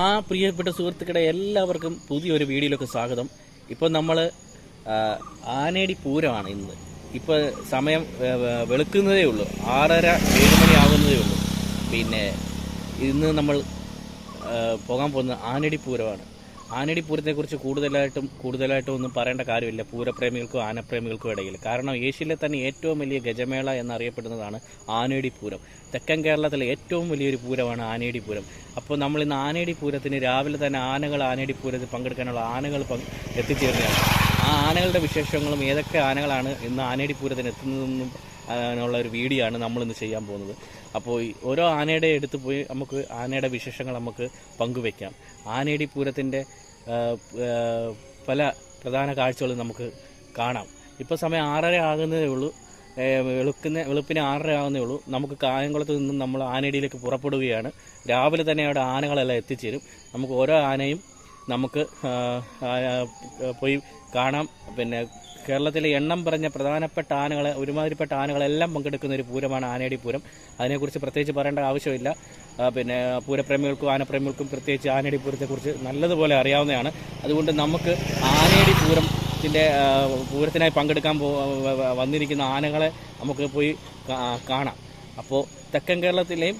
ആ പ്രിയപ്പെട്ട സുഹൃത്തുക്കളെ എല്ലാവർക്കും പുതിയൊരു വീഡിയോയിലേക്ക് സ്വാഗതം. ഇപ്പോൾ നമ്മൾ ആനേടി പൂരമാണ് ഇന്ന്. ഇപ്പോൾ സമയം വെളുക്കുന്നതേ ഉള്ളൂ. ആറര ഏഴ് മണി ആകുന്നതേ ഉള്ളൂ. പിന്നെ ഇന്ന് നമ്മൾ പോകാൻ പോകുന്ന ആനടി പൂരമാണ് ആനടി പൂരത്തെക്കുറിച്ച് കൂടുതലായിട്ടും കൂടുതലായിട്ടും ഒന്നും പറയേണ്ട കാര്യമില്ല. പൂരപ്രേമികൾക്കും ആനപ്രേമികൾക്കും ഇടയിൽ. കാരണം ഏഷ്യയിലെ തന്നെ ഏറ്റവും വലിയ ഗജമേള എന്നറിയപ്പെടുന്നതാണ് ആനടി പൂരം തെക്കൻ കേരളത്തിലെ ഏറ്റവും വലിയൊരു പൂരമാണ് ആനേടി പൂരം അപ്പോൾ നമ്മൾ ഇന്ന് ആനേടി പൂരത്തിന് രാവിലെ തന്നെ ആനകൾ ആനേടി പൂരത്തിൽ പങ്കെടുക്കാനുള്ള ആനകൾ എത്തിച്ചേരുകയാണ്. ആ ആനകളുടെ വിശേഷങ്ങളും ഏതൊക്കെ ആനകളാണ് ഇന്ന് ആനേടി പൂരത്തിന് എത്തുന്നതെന്നും അതിനുള്ള ഒരു വീഡിയോ ആണ് നമ്മൾ ഇന്ന് ചെയ്യാൻ പോകുന്നത്. അപ്പോൾ ഓരോ ആനയുടെ എടുത്ത് പോയി നമുക്ക് ആനയുടെ വിശേഷങ്ങൾ നമുക്ക് പങ്കുവെക്കാം. ആനേടി പൂരത്തിന്റെ പല പ്രധാന കാഴ്ചകളും നമുക്ക് കാണാം. ഇപ്പോൾ സമയം ആറര ആകുന്നതേ ഉള്ളൂ. വെളുക്കുന്ന വെളുപ്പിന് ആറര ആകുന്നേ ഉള്ളൂ. നമുക്ക് കായംകുളത്ത് നിന്നും നമ്മൾ ആനയടിയിലേക്ക് പുറപ്പെടുകയാണ്. രാവിലെ തന്നെ അവിടെ ആനകളെല്ലാം എത്തിച്ചേരും. നമുക്ക് ഓരോ ആനയും നമുക്ക് പോയി കാണാം. പിന്നെ കേരളത്തിലെ എണ്ണം പറഞ്ഞ പ്രധാനപ്പെട്ട ആനകൾ ഒരുമാതിരിപ്പെട്ട ആനകളെല്ലാം പങ്കെടുക്കുന്ന ഒരു പൂരമാണ് ആനയടി പൂരം. അതിനെക്കുറിച്ച് പ്രത്യേകിച്ച് പറയേണ്ട ആവശ്യമില്ല. പിന്നെ പൂരപ്രേമികൾക്കും ആനപ്രേമികൾക്കും പ്രത്യേകിച്ച് ആനയടി പൂരത്തെക്കുറിച്ച് നല്ലതുപോലെ അറിയാവുന്നതാണ്. അതുകൊണ്ട് നമുക്ക് ആനയടി പൂരത്തിന്റെ ത്തിന്റെ പൂരത്തിനായി പങ്കെടുക്കാൻ പോ വന്നിരിക്കുന്ന ആനകളെ നമുക്ക് പോയി കാണാം. അപ്പോൾ തെക്കൻ കേരളത്തിലെയും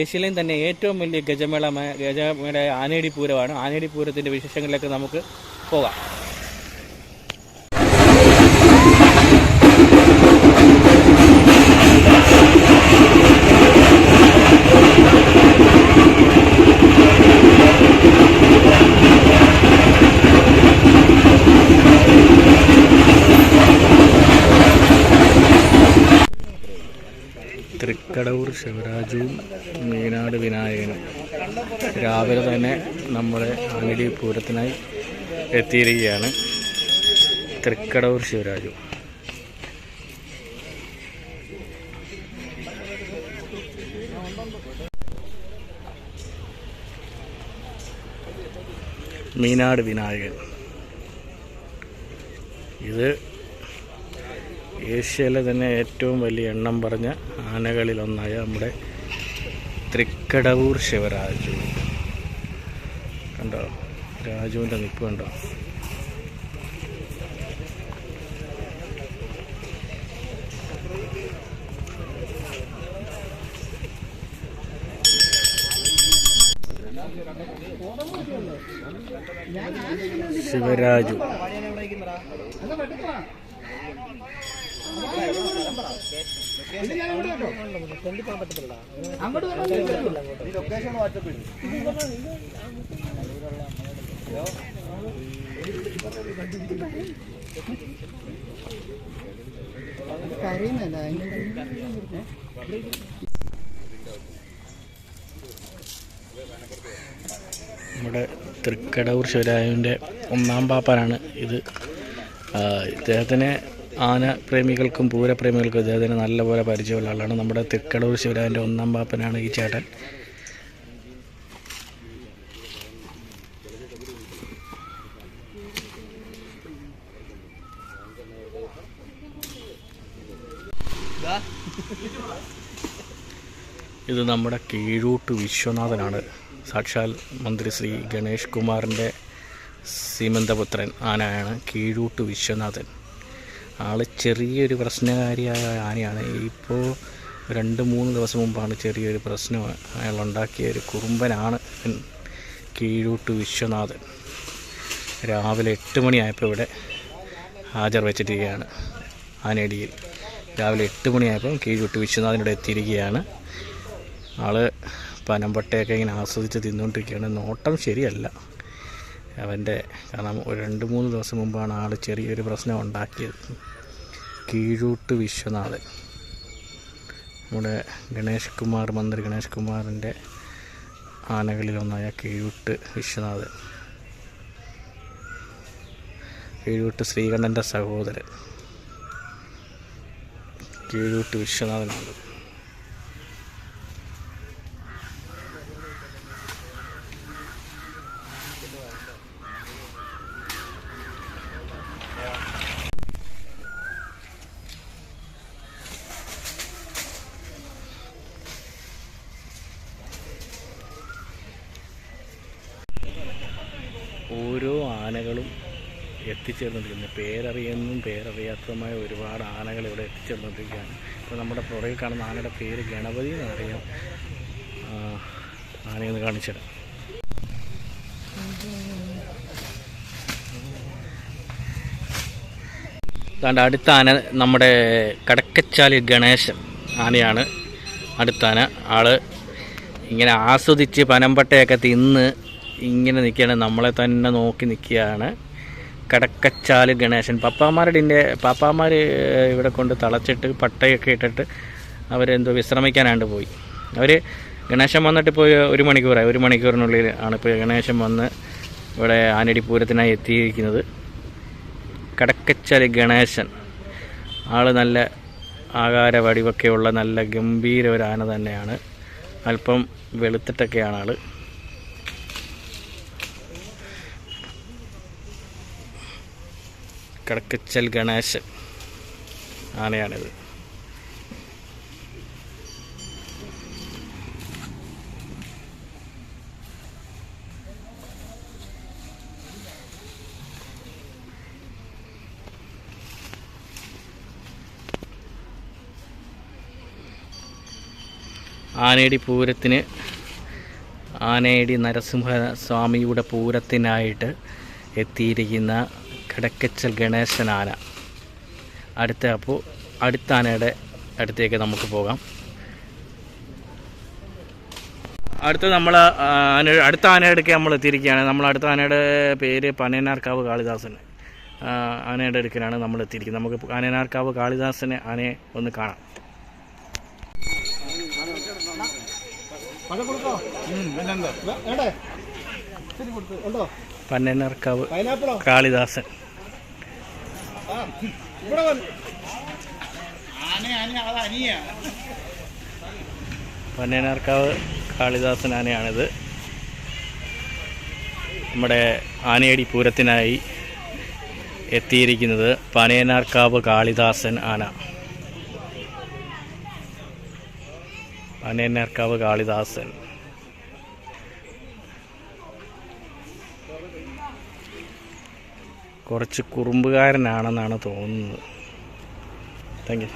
ഏഷ്യയിലെയും തന്നെ ഏറ്റവും വലിയ ഗജമേള ഗജമേള ആനേടി പൂരമാണ്. ആനേടി പൂരത്തിന്റെ വിശേഷങ്ങളിലേക്ക് നമുക്ക് പോകാം. ശിവരാജുവും മീനാട് വിനായകനും. രാവിലെ തന്നെ നമ്മുടെ ആനടി പൂരത്തിനായി എത്തിയിരിക്കുകയാണ് തൃക്കടവൂർ ശിവരാജു. മീനാട് വിനായകൻ. ഇത് ഏഷ്യയിലെ തന്നെ ഏറ്റവും വലിയ എണ്ണം പറഞ്ഞ ആനകളിലൊന്നായ നമ്മുടെ തൃക്കടവൂർ ശിവരാജു. കണ്ടോ? രാജുവിന്റെ നിപ്പ് കണ്ടോ? ശിവരാജു. കരയുന്നല്ല നമ്മുടെ തൃക്കടവൂർ ശിവരായുവിന്റെ ഒന്നാം പാപ്പനാണ് ഇത്. ഇദ്ദേഹത്തിന് ആന പ്രേമികൾക്കും പൂരപ്രേമികൾക്കും ഇദ്ദേഹത്തിന് നല്ലപോലെ പരിചയമുള്ള ആളാണ്. നമ്മുടെ തിക്കടൂർ ശിവരാജന്റെ ഒന്നാം പാപ്പനാണ് ഈ ചേട്ടൻ. ഇത് നമ്മുടെ കീഴൂട്ട് വിശ്വനാഥനാണ്. സാക്ഷാൽ മന്ത്രി ശ്രീ ഗണേഷ് കുമാറിന്റെ സീമന്തപുത്രൻ ആനയാണ് കീഴൂട്ട് വിശ്വനാഥൻ. ആൾ ചെറിയൊരു പ്രശ്നകാരിയായ ആനയാണ്. ഇപ്പോൾ രണ്ട് മൂന്ന് ദിവസം മുമ്പാണ് ചെറിയൊരു പ്രശ്നം അയാൾ ഉണ്ടാക്കിയ ഒരു കുറുമ്പനാണ് കീഴൂട്ട് വിശ്വനാഥൻ. രാവിലെ എട്ട് മണിയായപ്പോൾ ഇവിടെ ഹാജർ വെച്ചിരിക്കുകയാണ് ആനേടിയിൽ രാവിലെ എട്ട് മണിയായപ്പോൾ കീഴൂട്ട് വിശ്വനാഥനിവിടെ എത്തിയിരിക്കുകയാണ്. ആൾ പനമ്പട്ടയൊക്കെ ഇങ്ങനെ ആസ്വദിച്ച് തിന്നുകൊണ്ടിരിക്കുകയാണ് നോട്ടം ശരിയല്ല. അവന്റെ കാരണം ഒരു രണ്ട് മൂന്ന് ദിവസം മുമ്പാണ് ആൾ ചെറിയൊരു പ്രശ്നം ഉണ്ടാക്കിയത്. കീഴൂട്ട് വിശ്വനാഥൻ നമ്മുടെ ഗണേഷ് കുമാർ മന്ത്രി ഗണേഷ് കുമാറിന്റെ ആനകളിലൊന്നായ കീഴൂട്ട് വിശ്വനാഥൻ കീഴൂട്ട് ശ്രീകണ്ഠന്റെ സഹോദരൻ. കീഴൂട്ട് വിശ്വനാഥനാണ്. എത്തിച്ചേർന്നിരിക്കുന്നത് പേരറിയുന്നതും പേരറിയാത്തതുമായ ഒരുപാട് ആനകൾ ഇവിടെ എത്തിച്ചേർന്നിരിക്കുകയാണ്. ഇപ്പോൾ നമ്മുടെ പുറകിൽ കാണുന്ന ആനയുടെ പേര് ഗണപതി എന്ന് അറിയാം ആനയൊന്ന് കാണിച്ചത് ദാണ്ട് അടുത്ത ആന നമ്മുടെ കടക്കച്ചാലി ഗണേശൻ ആനയാണ്. അടുത്ത ആന ആൾ ഇങ്ങനെ ആസ്വദിച്ച് പനമ്പട്ടയൊക്കെ തിന്ന് ഇങ്ങനെ നിൽക്കുകയാണ്. നമ്മളെ തന്നെ നോക്കി നിൽക്കുകയാണ്. കടക്കച്ചാൽ ഗണേശൻ. പപ്പാമാരുടെ പാപ്പാമാർ ഇവിടെ കൊണ്ട് തളച്ചിട്ട് പട്ടയൊക്കെ ഇട്ടിട്ട് അവരെന്തോ വിശ്രമിക്കാനാണ്ട് പോയി. അവർ ഗണേശൻ വന്നിട്ട് ഇപ്പോൾ ഒരു മണിക്കൂറായി. ഒരു മണിക്കൂറിനുള്ളിൽ ആണ് ഇപ്പോൾ ഗണേശൻ വന്ന് ഇവിടെ ആനടി പൂരത്തിനായി എത്തിയിരിക്കുന്നത്. കടക്കച്ചാൽ ഗണേശൻ. ആൾ നല്ല ആകാര വടിവൊക്കെയുള്ള നല്ല ഗംഭീര ഒരു ആന തന്നെയാണ്. അല്പം വെളുത്തിട്ടൊക്കെയാണ് ആൾ. കടക്കച്ചൽ ഗണേശൻ. ആനയാണിത്. ആനയടി പൂരത്തിന് ആനയടി നരസിംഹ സ്വാമിയുടെ പൂരത്തിനായിട്ട് എത്തിയിരിക്കുന്ന കിടക്കച്ചൽ ഗണേശൻ ആന അടുത്ത അപ്പോൾ അടുത്ത ആനയുടെ അടുത്തേക്ക് നമുക്ക് പോകാം. അടുത്ത നമ്മൾ ആന അടുത്ത ആനയുടെ നമ്മൾ എത്തിയിരിക്കുകയാണ്. നമ്മൾ അടുത്ത ആനയുടെ പേര് പനയനാർക്കാവ് കാളിദാസൻ. ആനയുടെ അടുക്കലാണ് നമ്മൾ എത്തിയിരിക്കുന്നത്. നമുക്ക് പനയനാർക്കാവ് കാളിദാസനെ ആനയെ ഒന്ന് കാണാം. പൈനാപ്പിളോ? കാളിദാസൻ. ഇവിടെ വന്ന് ആന ആന അത് അനിയ പന്നേനാർക്കാവ് കാളിദാസൻ ആനയാണിത്. നമ്മുടെ ആനയടി പൂരത്തിനായി എത്തിയിരിക്കുന്നത് പനയനാർക്കാവ് കാളിദാസൻ ആന. പനയനാർക്കാവ് കാളിദാസൻ. കുറച്ച് കുറുമ്പുകാരനാണെന്നാണ് തോന്നുന്നത്. Thank you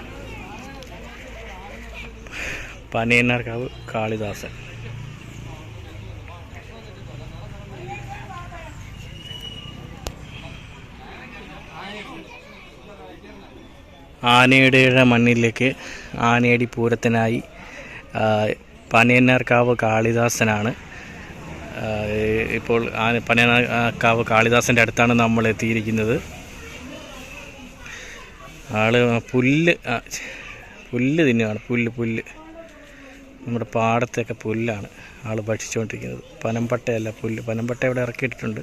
Panayannarkavu Kalidasan. ആനയുടെ മണ്ണിലേക്ക് ആനയടി പൂരത്തിനായി പനയന്നാർക്കാവ് കാളിദാസനാണ്. ഇപ്പോൾ ആന പനയനാർക്കാവ് കാളിദാസന്റെ അടുത്താണ് നമ്മൾ എത്തിയിരിക്കുന്നത്. ആൾ പുല്ല് പുല്ല് തിന്നുകയാണ് പുല്ല് പുല്ല്. നമ്മുടെ പാടത്തൊക്കെ പുല്ലാണ് ആൾ ഭക്ഷിച്ചുകൊണ്ടിരിക്കുന്നത്. പനമ്പട്ടയല്ല പുല്ല്. പനമ്പട്ട ഇവിടെ ഇറക്കിയിട്ടുണ്ട്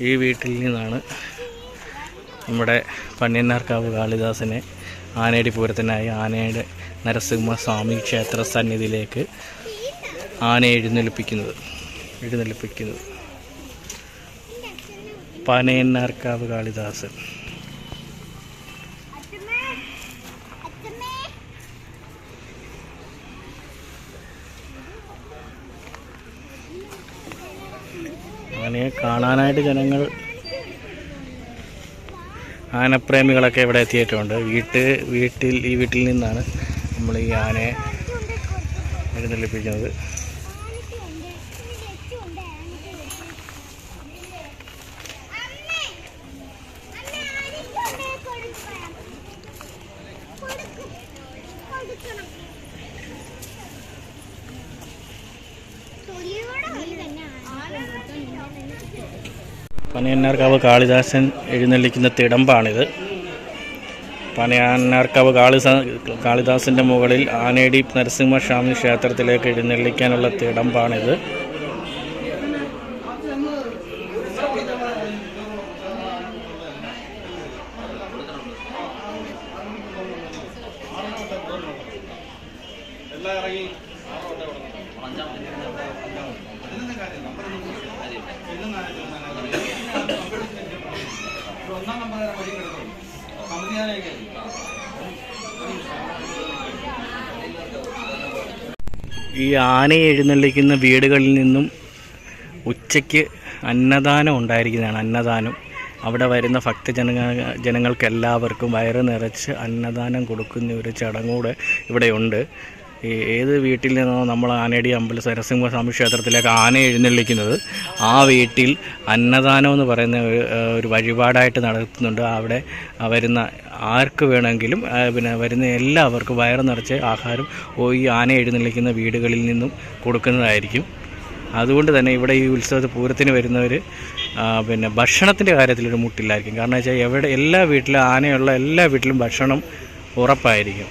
ഈ വീട്ടിൽ നിന്നാണ് നമ്മുടെ പന്ന്യന്നാർക്കാവ് കാളിദാസനെ ആനയുടെ പൂരത്തിനായി ആനയുടെ നരസിംഹസ്വാമി ക്ഷേത്ര സന്നിധിയിലേക്ക് ആന എഴുന്നള്ളിപ്പിക്കുന്നത് എഴുന്നള്ളിപ്പിക്കുന്നത്. പനയന്നാർക്കാവ് കാളിദാസൻ. ആനയെ കാണാനായിട്ട് ജനങ്ങൾ ആനപ്രേമികളൊക്കെ ഇവിടെ എത്തിയിട്ടുണ്ട്. വീട്ട് വീട്ടിൽ ഈ വീട്ടിൽ നിന്നാണ് നമ്മൾ ഈ ആനയെ എഴുന്നള്ളിപ്പിക്കുന്നത് പനയന്നാർക്കാവ് കാളിദാസൻ എഴുന്നള്ളിക്കുന്ന തിടമ്പാണിത്. പനയാന്നാർക്കാവ് കാളിദ കാളിദാസന്റെ മുകളിൽ ആനേടി നരസിംഹസ്വാമി ക്ഷേത്രത്തിലേക്ക് എഴുന്നള്ളിക്കാനുള്ള തിടമ്പാണിത്. ആനയെ എഴുന്നള്ളിക്കുന്ന വീടുകളിൽ നിന്നും ഉച്ചയ്ക്ക് അന്നദാനം ഉണ്ടായിരിക്കുന്നതാണ് അന്നദാനം. അവിടെ വരുന്ന ഭക്തജന ജനങ്ങൾക്കെല്ലാവർക്കും വയറ് നിറച്ച് അന്നദാനം കൊടുക്കുന്ന ഒരു ചടങ്ങൂടെ ഇവിടെയുണ്ട്. ഏത് വീട്ടിൽ നിന്നോ നമ്മൾ ആനയടി അമ്പല സരസിംഹസ്വാമി ക്ഷേത്രത്തിലേക്ക് ആന എഴുന്നള്ളിക്കുന്നത് ആ വീട്ടിൽ അന്നദാനം എന്ന് പറയുന്ന ഒരു വഴിപാടായിട്ട് നടത്തുന്നുണ്ട്. അവിടെ വരുന്ന ആർക്ക് വേണമെങ്കിലും പിന്നെ വരുന്ന എല്ലാവർക്കും വയറ് നിറച്ച് ആഹാരം ഈ ആന എഴുന്നള്ളിക്കുന്ന വീടുകളിൽ നിന്നും കൊടുക്കുന്നതായിരിക്കും. അതുകൊണ്ട് തന്നെ ഇവിടെ ഈ ഉത്സവത്തിൽ പൂരത്തിന് വരുന്നവർ പിന്നെ ഭക്ഷണത്തിന്റെ കാര്യത്തിലൊരു മുട്ടില്ലായിരിക്കും. കാരണം വെച്ചാൽ എവിടെ എല്ലാ വീട്ടിലും ആനയുള്ള എല്ലാ വീട്ടിലും ഭക്ഷണം ഉറപ്പായിരിക്കും.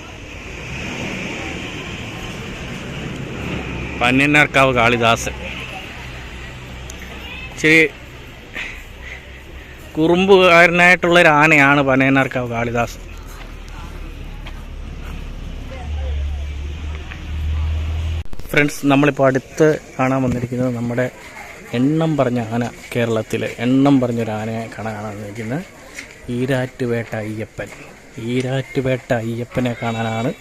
പന്നന്നാർക്കാവ് കാളിദാസൻ ഇച്ചിരി കുറുമ്പുകാരനായിട്ടുള്ള ഒരു ആനയാണ് പനയനാർക്കാവ് കാളിദാസൻ ഫ്രണ്ട്സ് നമ്മളിപ്പോൾ അടുത്ത് കാണാൻ വന്നിരിക്കുന്നത് നമ്മുടെ എണ്ണം പറഞ്ഞ ആന കേരളത്തിലെ. എണ്ണം പറഞ്ഞൊരു ആനയെ കാണാൻ വന്നിരിക്കുന്നത് ഈരാറ്റുപേട്ട അയ്യപ്പൻ. ഈരാറ്റുപേട്ട അയ്യപ്പനെ കാണാനാണ്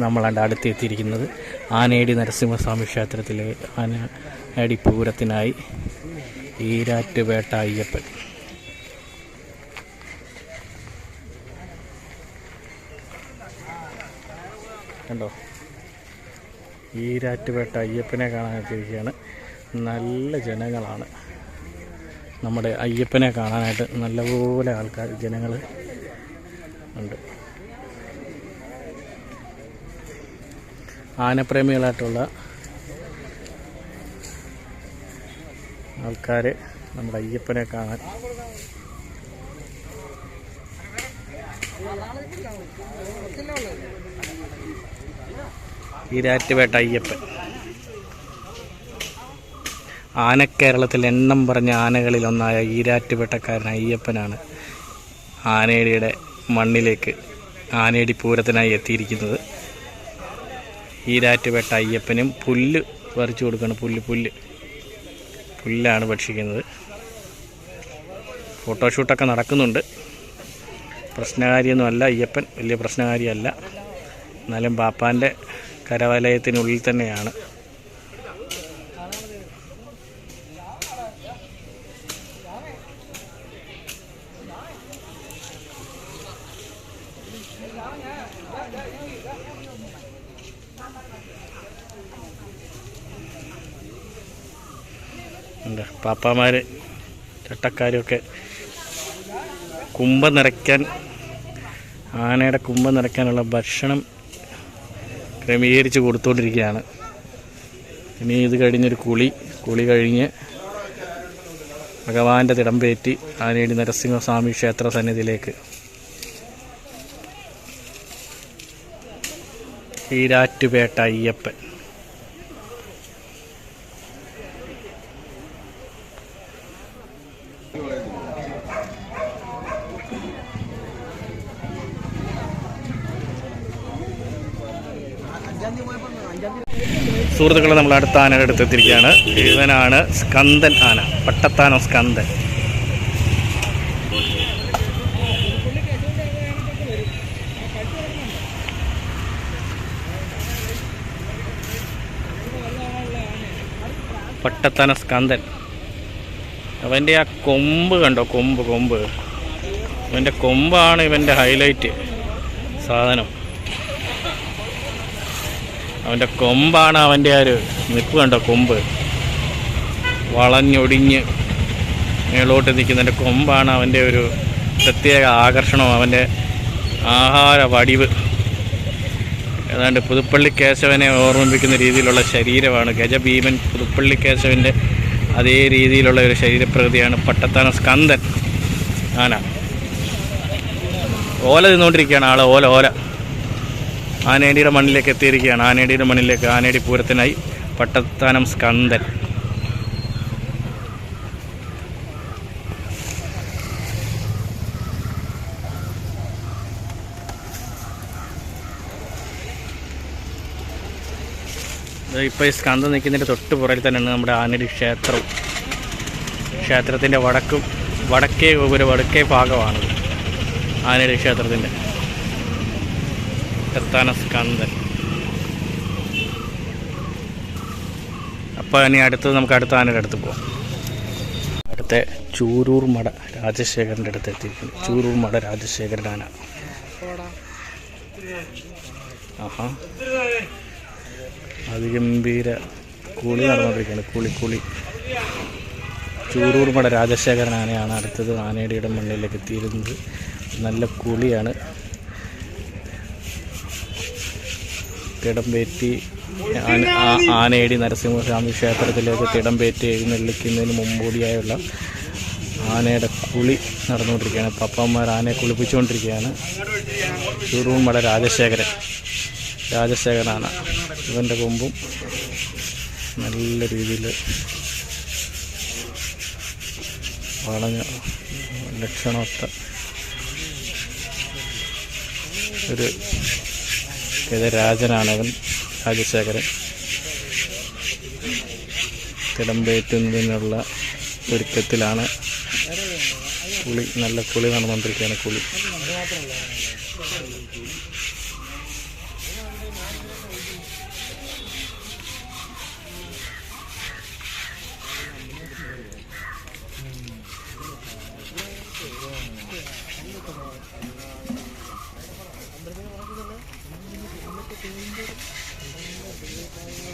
നമ്മളാണ്ട് അടുത്തെത്തിയിരിക്കുന്നത്. ആനയടി നരസിംഹസ്വാമി ക്ഷേത്രത്തിലെ ആനയടി പൂരത്തിനായി ഈരാറ്റുപേട്ട അയ്യപ്പൻ. കണ്ടോ? ഈരാറ്റുപേട്ട അയ്യപ്പനെ കാണാൻ എത്തിയിരിക്കുകയാണ്. നല്ല ജനങ്ങളാണ്. നമ്മുടെ അയ്യപ്പനെ കാണാനായിട്ട് നല്ലപോലെ ആൾക്കാർ ജനങ്ങൾ ഉണ്ട്. ആനപ്രേമികളായിട്ടുള്ള ആൾക്കാർ നമ്മുടെ അയ്യപ്പനെ കാണാൻ. ഈരാറ്റുപേട്ട അയ്യപ്പൻ. ആനക്കേരളത്തിൽ എണ്ണം പറഞ്ഞ ആനകളിൽ ഒന്നായ ഈരാറ്റുപേട്ടക്കാരൻ അയ്യപ്പനാണ് ആനേടിയുടെ മണ്ണിലേക്ക് ആനേടി പൂരത്തിനായി എത്തിയിരിക്കുന്നത്. ഈരാറ്റുപേട്ട അയ്യപ്പനും പുല്ല് പറിച്ചു കൊടുക്കണം. പുല്ല് പുല്ല്. പുല്ലാണ് ഭക്ഷിക്കുന്നത്. ഫോട്ടോഷൂട്ടൊക്കെ നടക്കുന്നുണ്ട്. പ്രശ്നകാരിയൊന്നുമല്ല അയ്യപ്പൻ വലിയ പ്രശ്നകാരിയല്ല എന്നാലും പാപ്പാന്റെ കരവലയത്തിനുള്ളിൽ തന്നെയാണ്. എന്താ പാപ്പാമാർ ചട്ടക്കാരൊക്കെ കുമ്പ നിറയ്ക്കാൻ ആനയുടെ കുമ്പ നിറയ്ക്കാനുള്ള ഭക്ഷണം ക്രമീകരിച്ച് കൊടുത്തുകൊണ്ടിരിക്കുകയാണ് ഇനി ഇത് കഴിഞ്ഞൊരു കുളി. കുളി കഴിഞ്ഞ് ഭഗവാന്റെ തിടമ്പേറ്റി ആനയടി നരസിംഹസ്വാമി ക്ഷേത്ര സന്നിധിയിലേക്ക്. ഈരാറ്റുപേട്ട അയ്യപ്പൻ. സുഹൃത്തുക്കളെ നമ്മൾ അടുത്ത ആനയുടെ അടുത്ത് എത്തിയിരിക്കുകയാണ് ഇവനാണ് സ്കന്ദൻ ആന പട്ടത്താനം സ്കന്ദൻ. പട്ടത്താന സ്കന്ദൻ. അവന്റെ ആ കൊമ്പ് കണ്ടോ? കൊമ്പ് കൊമ്പ്. ഇവന്റെ കൊമ്പാണ് ഇവന്റെ ഹൈലൈറ്റ് സാധനം. അവന്റെ കൊമ്പാണ് അവന്റെ ആ ഒരു നിപ്പ് കണ്ടോ കൊമ്പ്. വളഞ്ഞൊടിഞ്ഞ് മേളോട്ട് നിൽക്കുന്നതിന്റെ കൊമ്പാണ് അവന്റെ ഒരു പ്രത്യേക ആകർഷണം അവന്റെ ആഹാര വടിവ്. ഏതാണ്ട് പുതുപ്പള്ളി കേശവനെ ഓർമ്മിപ്പിക്കുന്ന രീതിയിലുള്ള ശരീരമാണ്. ഗജഭീമൻ പുതുപ്പള്ളി കേശവന്റെ അതേ രീതിയിലുള്ള ഒരു ശരീരപ്രകൃതിയാണ്. പട്ടത്താന സ്കന്ദൻ. ആന. ഓല തിന്നുകൊണ്ടിരിക്കുകയാണ് ആൾ ഓല ഓല. ആനേടിയുടെ മണ്ണിലേക്ക് എത്തിയിരിക്കുകയാണ്. ആനേടിയുടെ മണ്ണിലേക്ക് ആനേടി പൂരത്തിനായി പട്ടത്താനം സ്കന്ദൻ. ഇപ്പോൾ ഈ സ്കന്ധം നിൽക്കുന്നതിന്റെ തൊട്ട് പുറകിൽ തന്നെയാണ് നമ്മുടെ ആനടി ക്ഷേത്രവും ക്ഷേത്രത്തിന്റെ വടക്കും വടക്കേ ഒരു വടക്കേ ഭാഗമാണ് ആനടി ക്ഷേത്രത്തിന്റെ നിർത്താന സ്കന്ദൻ അപ്പോൾ ഇനി അടുത്തത് നമുക്ക് അടുത്ത ആനയുടെ അടുത്ത് പോവാം. അടുത്ത ചൂരൂർ മട രാജശേഖരന്റെ അടുത്ത് എത്തിയിരിക്കുന്നു. ചൂരൂർ മട രാജശേഖരൻ ആന. ആഹാ. അതിഗംഭീര കുളി നടന്നുകൊണ്ടിരിക്കുകയാണ്. കുളി കുളി. ചൂരൂർ മട രാജശേഖരൻ ആനയാണ് അടുത്തത്. ആനയുടെ മണ്ണിലേക്ക് എത്തിയിരുന്നത്. നല്ല കുളിയാണ്. തിടംപേറ്റി ആന- ആ- ആനയടി നരസിംഹസ്വാമി ക്ഷേത്രത്തിലേക്ക് തിടംപേറ്റി എഴുന്നള്ളിക്കുന്നതിന് മുമ്പോടിയായുള്ള ആനയുടെ കുളി നടന്നുകൊണ്ടിരിക്കുകയാണ്. പപ്പന്മാർ ആനയെ കുളിപ്പിച്ചുകൊണ്ടിരിക്കുകയാണ്. ചൂറൂൺമട രാജശേഖരൻ. രാജശേഖരനാണ്. ഇവന്റെ കൊമ്പും നല്ല രീതിയിൽ വളഞ്ഞ ലക്ഷണമൊത്ത ഒരു ഗജരാജനാണ് അവൻ രാജശേഖരൻ. കിടമ്പേറ്റുന്നതിനുള്ള ഒരുക്കത്തിലാണ് കുളി നല്ല കുളി നടന്നുകൊണ്ടിരിക്കുകയാണ് കുളി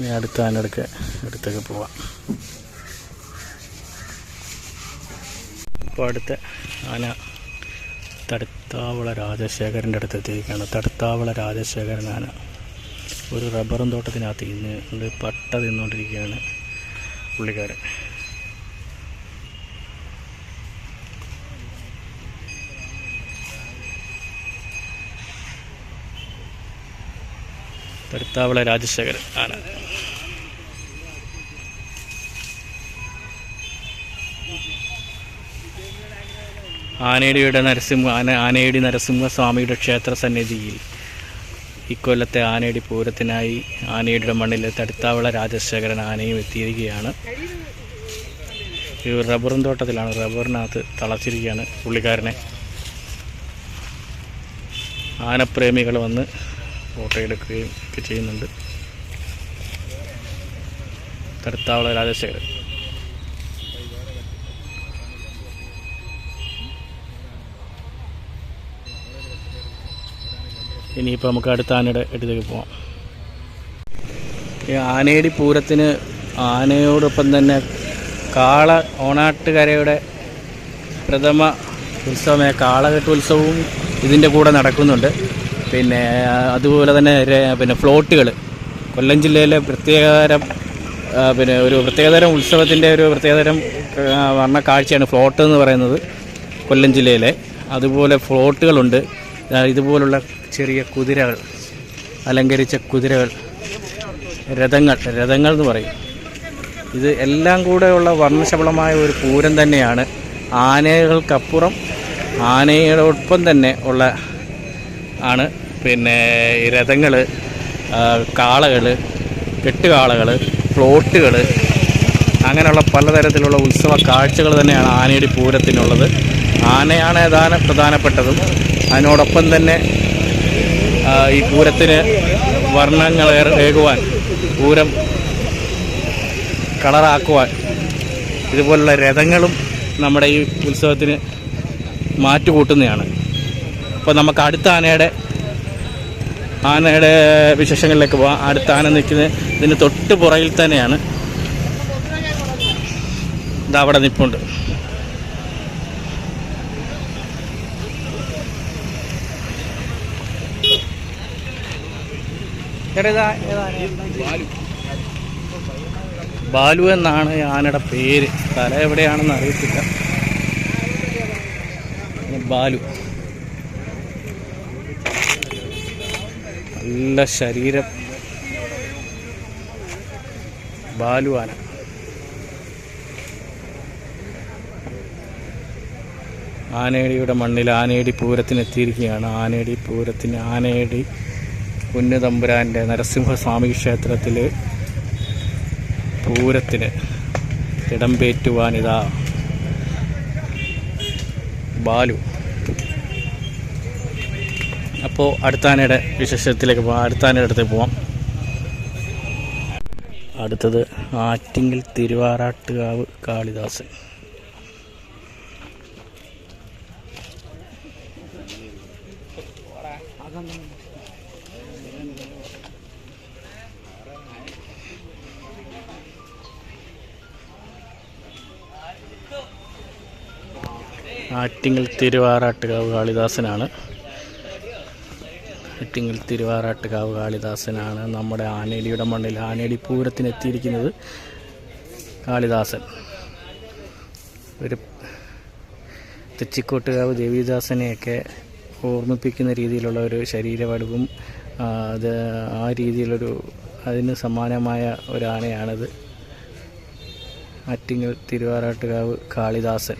ഇനി അടുത്ത ആനടുക്ക് അടുത്തേക്ക് പോവാം. ഇപ്പോൾ അടുത്ത ആന തടുത്താവള രാജശേഖരന്റെ അടുത്ത് എത്തിയിരിക്കുകയാണ്. തടുത്താവള രാജശേഖരൻ ആന ഒരു റബ്ബറും തോട്ടത്തിനകത്ത് ഇന്ന് പട്ട തിന്നുകൊണ്ടിരിക്കുകയാണ് പുള്ളിക്കാരൻ. തടുത്താവള രാജശേഖരൻ ആന ആനേടിയുടെ നരസിംഹ ആന ആനേടി നരസിംഹസ്വാമിയുടെ ക്ഷേത്ര സന്നിധിയിൽ ഇക്കൊല്ലത്തെ ആനേടി പൂരത്തിനായി ആനയുടെ മണ്ണിൽ തടുത്താവള രാജശേഖരൻ ആനയും എത്തിയിരിക്കുകയാണ്. ഈ റബ്ബറും തോട്ടത്തിലാണ് റബ്ബറിനകത്ത് തളച്ചിരിക്കുകയാണ് പുള്ളിക്കാരനെ. ആനപ്രേമികൾ വന്ന് ഫോട്ടോ എടുക്കുകയും ഒക്കെ ചെയ്യുന്നുണ്ട്. കരുത്താവള രാജശേഖരൻ. ഇനിയിപ്പോൾ നമുക്ക് അടുത്ത ആനയുടെ അടുത്തേക്ക് പോവാം. ഈ ആനയടി പൂരത്തിന് ആനയോടൊപ്പം തന്നെ കാള ഓണാട്ടുകരയുടെ പ്രഥമ ഉത്സവമായ കാളകെട്ട് ഉത്സവവും ഇതിന്റെ കൂടെ നടക്കുന്നുണ്ട്. പിന്നെ അതുപോലെ തന്നെ പിന്നെ ഫ്ലോട്ടുകൾ. കൊല്ലം ജില്ലയിലെ പ്രത്യേകതരം പിന്നെ ഒരു പ്രത്യേകതരം ഉത്സവത്തിന്റെ ഒരു പ്രത്യേകതരം വർണ കാഴ്ചയാണ് ഫ്ലോട്ട് എന്ന് പറയുന്നത് കൊല്ലം ജില്ലയിലെ. അതുപോലെ ഫ്ലോട്ടുകളുണ്ട്. ഇതുപോലുള്ള ചെറിയ കുതിരകൾ അലങ്കരിച്ച കുതിരകൾ രഥങ്ങൾ രഥങ്ങൾ എന്ന് പറയും. ഇത് എല്ലാം കൂടെയുള്ള വർണശബളമായ ഒരു പൂരം തന്നെയാണ്. ആനകൾക്കപ്പുറം ആനയോടൊപ്പം തന്നെ ഉള്ള ആണ്. പിന്നെ രഥങ്ങൾ കാളകൾ കെട്ടുകാളകൾ ഫ്ലോട്ടുകൾ അങ്ങനെയുള്ള പലതരത്തിലുള്ള ഉത്സവ കാഴ്ചകൾ തന്നെയാണ് ആനയുടെ പൂരത്തിനുള്ളത്. ആനയാണ് ഏതാനും പ്രധാനപ്പെട്ടതും. അതിനോടൊപ്പം തന്നെ ഈ പൂരത്തിന് വർണങ്ങൾ ഏകുവാൻ പൂരം കളറാക്കുവാൻ ഇതുപോലുള്ള രഥങ്ങളും നമ്മുടെ ഈ ഉത്സവത്തിന് മാറ്റുകൂട്ടുന്നതാണ്. അപ്പോൾ നമുക്ക് അടുത്ത ആനയുടെ ആനയുടെ വിശേഷങ്ങളിലേക്ക് പോവാം. അടുത്ത ആന നിൽക്കുന്നത് ഇതിന് തൊട്ട് പുറകിൽ തന്നെയാണ്. ഇത് അവിടെ നിൽപ്പുണ്ട് ബാലു എന്നാണ് ആനയുടെ പേര്. തല എവിടെയാണെന്ന് അറിയത്തില്ല. ബാലു. നല്ല ശരീരം. ബാലുവാന. ആനേടിയുടെ മണ്ണിൽ ആനേടി പൂരത്തിനെത്തിയിരിക്കുകയാണ്. ആനേടി പൂരത്തിന് ആനേടി കുഞ്ഞുതമ്പുരാന്റെ നരസിംഹസ്വാമി ക്ഷേത്രത്തിൽ പൂരത്തിന് ഇടംപേറ്റുവാനിതാ ബാലു. അപ്പോൾ അടുത്താനയുടെ വിശേഷത്തിലേക്ക് പോകാം അടുത്താനയുടെ അടുത്തേക്ക് പോവാം. അടുത്തത് ആറ്റിങ്ങൽ തിരുവാറാട്ടുകാവ് കാളിദാസൻ. ആറ്റിങ്ങൽ തിരുവാറാട്ടുകാവ് കാളിദാസനാണ്. ആറ്റിങ്ങൽ തിരുവാറാട്ടുകാവ് കാളിദാസനാണ് നമ്മുടെ ആനേലിയുടെ മണ്ണിൽ ആനേലി പൂരത്തിനെത്തിയിരിക്കുന്നത് കാളിദാസൻ. ഒരു തെച്ചിക്കോട്ടുകാവ് ദേവീദാസനെയൊക്കെ ഓർമ്മിപ്പിക്കുന്ന രീതിയിലുള്ള ഒരു ശരീരവടുവും അത് ആ രീതിയിലൊരു അതിന് സമാനമായ ഒരു ആറ്റിങ്ങൽ തിരുവാറാട്ടുകാവ് കാളിദാസൻ.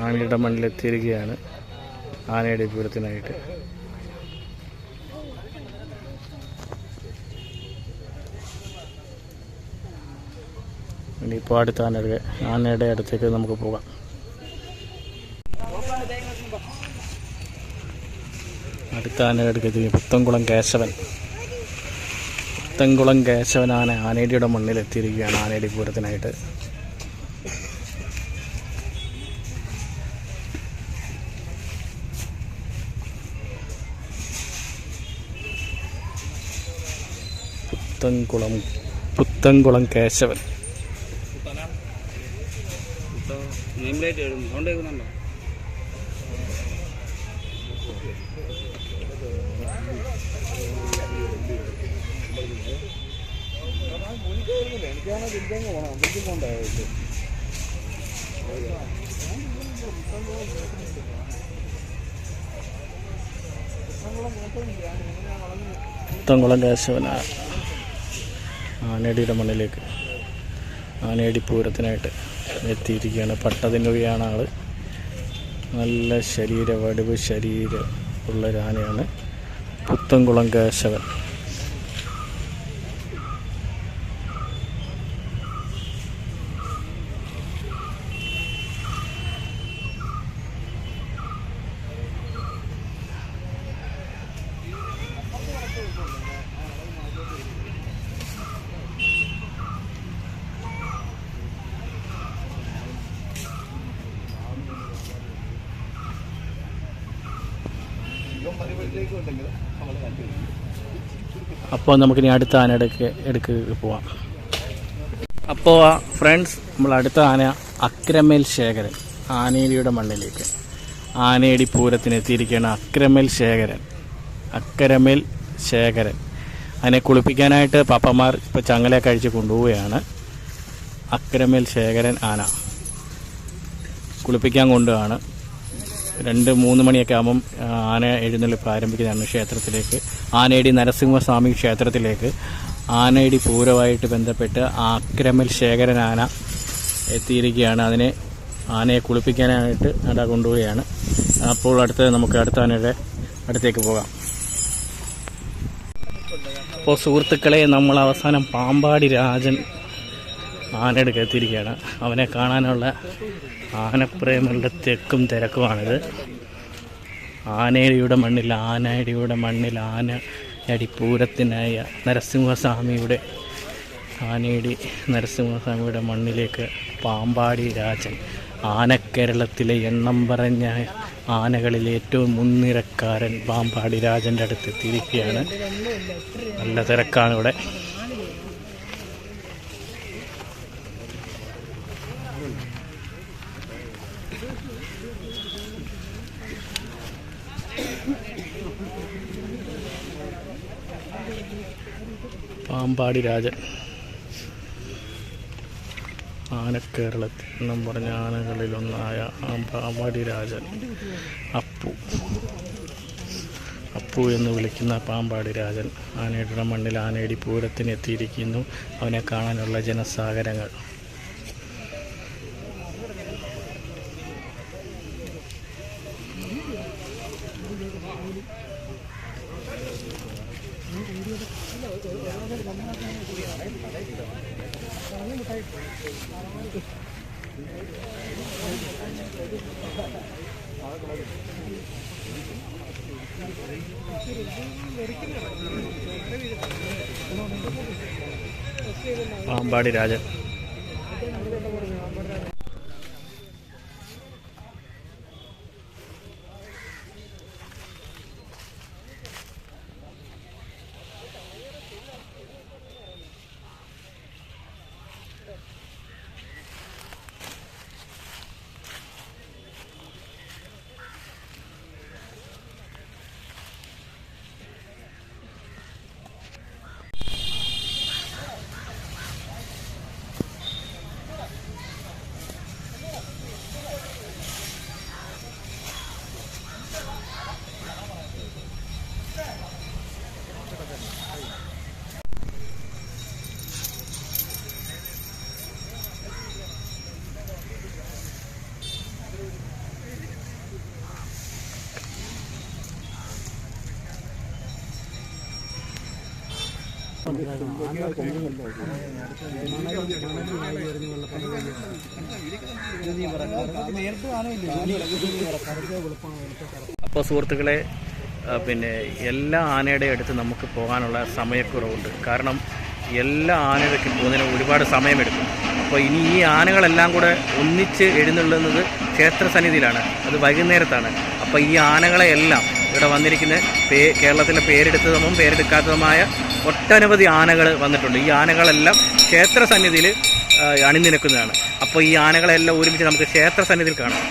ആനയുടെ മണ്ണിലെത്തിയിരിക്കുകയാണ് ആനയുടെ പൂരത്തിനായിട്ട് ഇനിയിപ്പോൾ അടുത്ത ആനയുടെ ആനയുടെ അടുത്തേക്ക് നമുക്ക് പോകാം. അടുത്ത ആനയുടെ അടുത്തേക്ക് പുത്തൻകുളം കേശവൻ. പുത്തൻകുളം കേശവൻ ആന ആനയുടെ മണ്ണിലെത്തിയിരിക്കുകയാണ് ആനയുടെ പൂരത്തിനായിട്ട് പുത്തൻകുളം പുത്തൻകുളം കേശവൻ. പുത്തൻകുളം കേശവനാണ്. ആനടിയുടെ മണ്ണിലേക്ക് ആനയടി പൂരത്തിനായിട്ട് എത്തിയിരിക്കുകയാണ്. പട്ടതിനുകയാണ് ആൾ നല്ല ശരീര വടിവ് ശരീരം ഉള്ളൊരാനയാണ് പുത്തൻകുളം കേശവൻ. അപ്പോൾ നമുക്കിനി അടുത്ത ആന എടുക്ക് പോവാം. അപ്പോൾ ഫ്രണ്ട്സ് നമ്മൾ അടുത്ത ആന അക്രമേൽ ശേഖരൻ ആനേരിയുടെ മണ്ണിലേക്ക്. ആനേടി പൂരത്തിന് എത്തിയിരിക്കുകയാണ് അക്രമേൽ ശേഖരൻ. അക്രമേൽ ശേഖരൻ. അതിനെ കുളിപ്പിക്കാനായിട്ട് പാപ്പമാർ ഇപ്പോൾ ചങ്ങല കഴിച്ച് കൊണ്ടുപോവുകയാണ്. അക്രമേൽ ശേഖരൻ ആന. കുളിപ്പിക്കാൻ കൊണ്ടുപോവാണ് രണ്ട് മൂന്ന് മണിയൊക്കെ ആകുമ്പം ആന എഴുന്നള്ളിപ്പ് ആരംഭിക്കുന്നതാണ് ക്ഷേത്രത്തിലേക്ക് ആനയടി നരസിംഹസ്വാമി ക്ഷേത്രത്തിലേക്ക് ആനയടി പൂരമായിട്ട് ബന്ധപ്പെട്ട് ആക്രമൽ ശേഖരൻ ആന എത്തിയിരിക്കുകയാണ്. അതിനെ ആനയെ കുളിപ്പിക്കാനായിട്ട് നട കൊണ്ടുപോവുകയാണ്. അപ്പോൾ അടുത്ത് നമുക്ക് അടുത്ത ആനയുടെ അടുത്തേക്ക് പോകാം. അപ്പോൾ സുഹൃത്തുക്കളെ നമ്മൾ അവസാനം പാമ്പാടി രാജൻ ആനയുടെ എത്തിയിരിക്കുകയാണ് അവനെ കാണാനുള്ള ആനപ്രേമികളുടെ തെക്കും തിരക്കുമാണിത്. ആനയുടെ മണ്ണിൽ ആനയുടെ മണ്ണിൽ ആന അടിപ്പൂരത്തിനായ നരസിംഹസ്വാമിയുടെ ആനയുടെ നരസിംഹസ്വാമിയുടെ മണ്ണിലേക്ക് പാമ്പാടി രാജൻ. ആനക്കേരളത്തിലെ എണ്ണം പറഞ്ഞ ആനകളിൽ ഏറ്റവും മുൻനിരക്കാരൻ പാമ്പാടി രാജന്റെ അടുത്ത് എത്തിയിരിക്കുകയാണ്. നല്ല തിരക്കാണ് ഇവിടെ പാമ്പാടി രാജൻ. ആനക്കേരളത്തിൽ എന്നും പറഞ്ഞ ആനകളിലൊന്നായ പാമ്പാടി രാജൻ. അപ്പു. അപ്പു എന്ന് വിളിക്കുന്ന പാമ്പാടി രാജൻ. ആനയുടെ മണ്ണിൽ ആനയടി പൂരത്തിനെത്തിയിരിക്കുന്നു. അവനെ കാണാനുള്ള ജനസാഗരങ്ങൾ. പാമ്പാടി രാജൻ. അപ്പോൾ സുഹൃത്തുക്കളെ പിന്നെ എല്ലാ ആനയുടെ അടുത്ത് നമുക്ക് പോകാനുള്ള സമയക്കുറവുണ്ട്. കാരണം എല്ലാ ആനകൾക്കും പോകുന്നതിന് ഒരുപാട് സമയമെടുക്കും. അപ്പോൾ ഇനി ഈ ആനകളെല്ലാം കൂടെ ഒന്നിച്ച് എഴുന്നള്ളുന്നത് ക്ഷേത്ര സന്നിധിയിലാണ്. അത് വൈകുന്നേരത്താണ്. അപ്പോൾ ഈ ആനകളെ എല്ലാം ഇവിടെ വന്നിരിക്കുന്ന പേ കേരളത്തിലെ പേരെടുത്തതും പേരെടുക്കാത്തതുമായ ഒട്ടനവധി ആനകൾ വന്നിട്ടുണ്ട്. ഈ ആനകളെല്ലാം ക്ഷേത്ര സന്നിധിയിൽ അണിനിരക്കുന്നതാണ്. അപ്പോൾ ഈ ആനകളെല്ലാം ഒരുമിച്ച് നമുക്ക് ക്ഷേത്ര സന്നിധിയിൽ കാണാം.